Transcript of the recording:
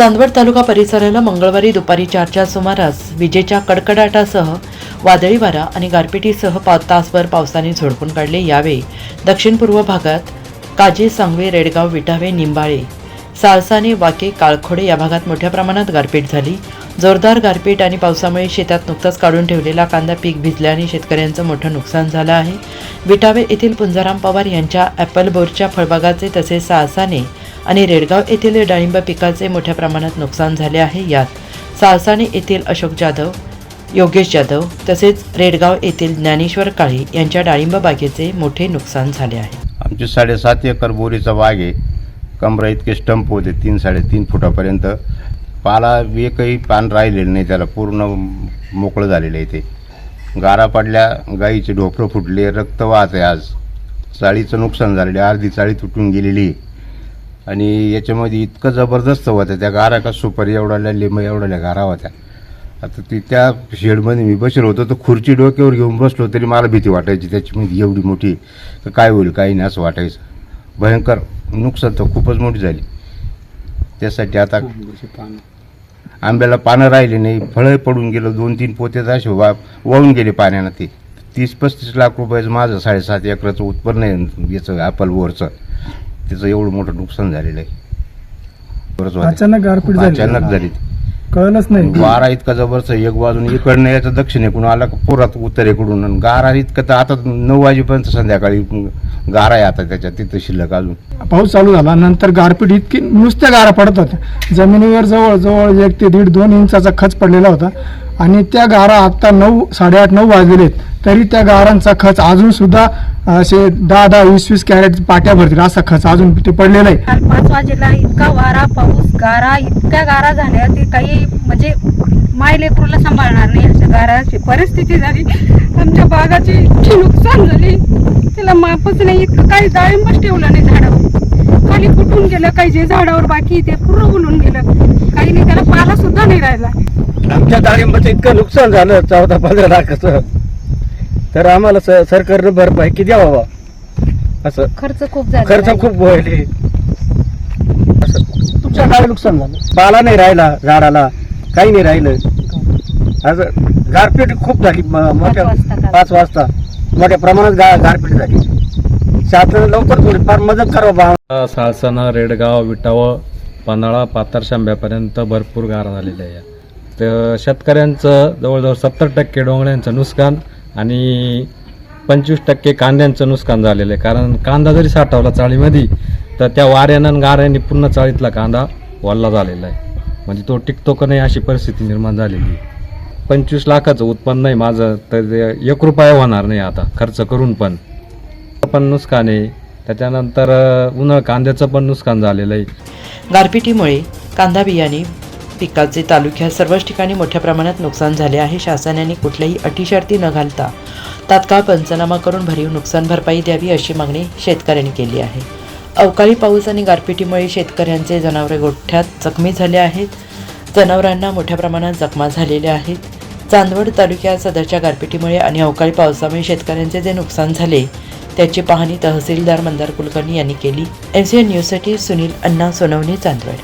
चांदवड तालुका परिसराला मंगळवारी दुपारी चारच्या सुमारास विजेच्या कडकडाटासह वादळी वारा आणि गारपिटीसह पा तासभर पावसाने झोडपून काढले. यावेळी दक्षिण पूर्व भागात काजे सांगवे रेडगाव विटावे निंबाळे साळसाने वाके काळखोडे या भागात मोठ्या प्रमाणात गारपीट झाली. जोरदार गारपीट आणि पावसामुळे शेतात नुकताच काढून ठेवलेला कांदा पीक भिजल्याने शेतकऱ्यांचं मोठं नुकसान झालं आहे. विटावे येथील पुंजाराम पवार यांच्या ॲपल बोरच्या फळबागाचे तसेच साळसाने आणि रेडगाव येथील डाळिंब पिकाचे मोठ्या प्रमाणात नुकसान झाले आहे यात साळसाने येथील अशोक जाधव योगेश जाधव तसेच रेडगाव येथील ज्ञानेश्वर काळे यांच्या डाळिंब बागेचे मोठे नुकसान झाले आहे. आमचे साडेसात एकर बोरीचा बाग आहे. कमरा इतके स्टंप होते तीन साडेतीन फुटापर्यंत. पाला एकही पान राहिलेलं नाही त्याला पूर्ण मोकळं झालेलं आहे ते. गारा पडल्या गाईचे ढोपरं फुटले रक्त वाहत आहे आज. चाळीचं नुकसान झालेलं आहे अर्धी चाळी तुटून गेलेली आहे. आणि याच्यामध्ये इतकं जबरदस्त होतं त्या गारा का सुपारी एवढ्या लिंब एवढ्या गारा होत्या. आता ती त्या शेडमध्ये मी बसलो होतो तर खुर्ची डोक्यावर घेऊन बसलो तरी मला भीती वाटायची त्याच्यामध्ये एवढी मोठी काय होईल काही नाही असं वाटायचं. भयंकर नुकसान तर खूपच मोठी झाली. त्यासाठी आता आंब्याला पानं राहिली नाही फळं पडून गेलं दोन तीन पोते असे वा वाहून गेले पाण्यानं ते. तीस पस्तीस लाख रुपयाचं माझं साडेसात एकराचं उत्पन्न आहे याचं ॲपल बोरचं त्याचं एवढं मोठं नुकसान झालेलं आहे. बरंच. अचानक गारपीट झाली. अचानक झाली. कळलंच नाही. वारा इतका जबरदस्त एक बाजून इकडनं याचं दक्षिणेकडून आला का पुरात उत्तरेकडून. आणि गारा इतकं तर आता नऊ वाजेपर्यंत संध्याकाळी गारा आहे आता त्याच्यात तिथं शिल्लक अजून. पाऊस चालू झाला. नंतर गारपीट इतकी नुसत्या गारा पडत होत्या. जमिनीवर जवळ जवळ एक ते दीड दोन इंचाचा खच पडलेला होता. आणि त्या गारा आता नऊ साडेआठ नऊ वाजलेले आहेत. तरी त्या गारांचा खच अजून सुद्धा असे दहा दहा वीस वीस कॅरेट पाट्या भरतील. असा खच अजून ते पडलेला आहे. काल पाच वाजेला इतका वारा पाऊस गारा इतक्या गारा झाल्या ते काही म्हणजे माय लेकरूला सांभाळणार नाही अशा गाराची परिस्थिती झाली. आमच्या बागाची इतकी नुकसान झाली. त्याला मापच नाही इतकं काही डाळिंबच ठेवलं नाही झाडावर. खाली फुटून गेलं काही जे झाडावर बाकी ते पूर्ण उलून गेलं. काही नाही त्याला पाला सुद्धा नाही राहिला. आमच्या डाळिंबाचं इतकं नुकसान झालं चौदा पंधरा लाखाचं. तर आम्हाला स- सरकारनं भरपाई किती द्यावा? असं. खर्च खूप झाला खर्च खूप व्हायले. तुमच्या काय नुकसान झालं? पाला नाही राहिला झाडाला. काही नाही राहिलं. असं. गारपीट खूप झाली. म- मोठ्या वाजता. पाच वाजता. मोठ्या प्रमाणात गा गारपीट झाली. शासनानं लवकर थोडी फार मदत करावं बा साळसाना रेडगाव विटावं पन्हाळा पातार शांब्यापर्यंत भरपूर गारा झालेल्या आहे तर शेतकऱ्यांचं जवळजवळ सत्तर टक्के डोंगळ्यांचं नुकसान आणि पंचवीस टक्के कांद्यांचं नुकसान झालेलं आहे. कारण कांदा जरी साठवला चाळीमध्ये तर त्या वाऱ्यानं आणि गाऱ्याने पूर्ण चाळीतला कांदा वल्ला झालेला आहे. म्हणजे तो टिकतो का नाही अशी परिस्थिती निर्माण झालेली आहे. पंचवीस लाखाचं उत्पन्न आहे माझं तर एक रुपया होणार नाही आता खर्च करून पण. पण नुकसान आहे. त्याच्यानंतर उन्हाळ कांद्याचं पण नुकसान झालेलं आहे. गारपिटीमुळे कांदा बियाणे पिकाचे तालुक्यात सर्वच ठिकाणी मोठ्या प्रमाणात नुकसान झाले आहे. शासनाने कुठल्याही अटीशर्ती न घालता तात्काळ पंचनामा करून भरीव नुकसान भरपाई द्यावी अशी मागणी शेतकऱ्यांनी केली आहे. अवकाळी पाऊस आणि गारपिटीमुळे शेतकऱ्यांचे जनावरे गोठ्यात जखमी झाले आहेत. जनावरांना मोठ्या प्रमाणात जखमा झालेल्या आहेत. चांदवड तालुक्यात सदरच्या गारपिटीमुळे आणि अवकाळी पावसामुळे शेतकऱ्यांचे जे नुकसान झाले त्याची पाहणी तहसीलदार मंदार कुलकर्णी यांनी केली. एम सी एन न्यूजसाठी सुनील अण्णा सोनवणे चांदवड.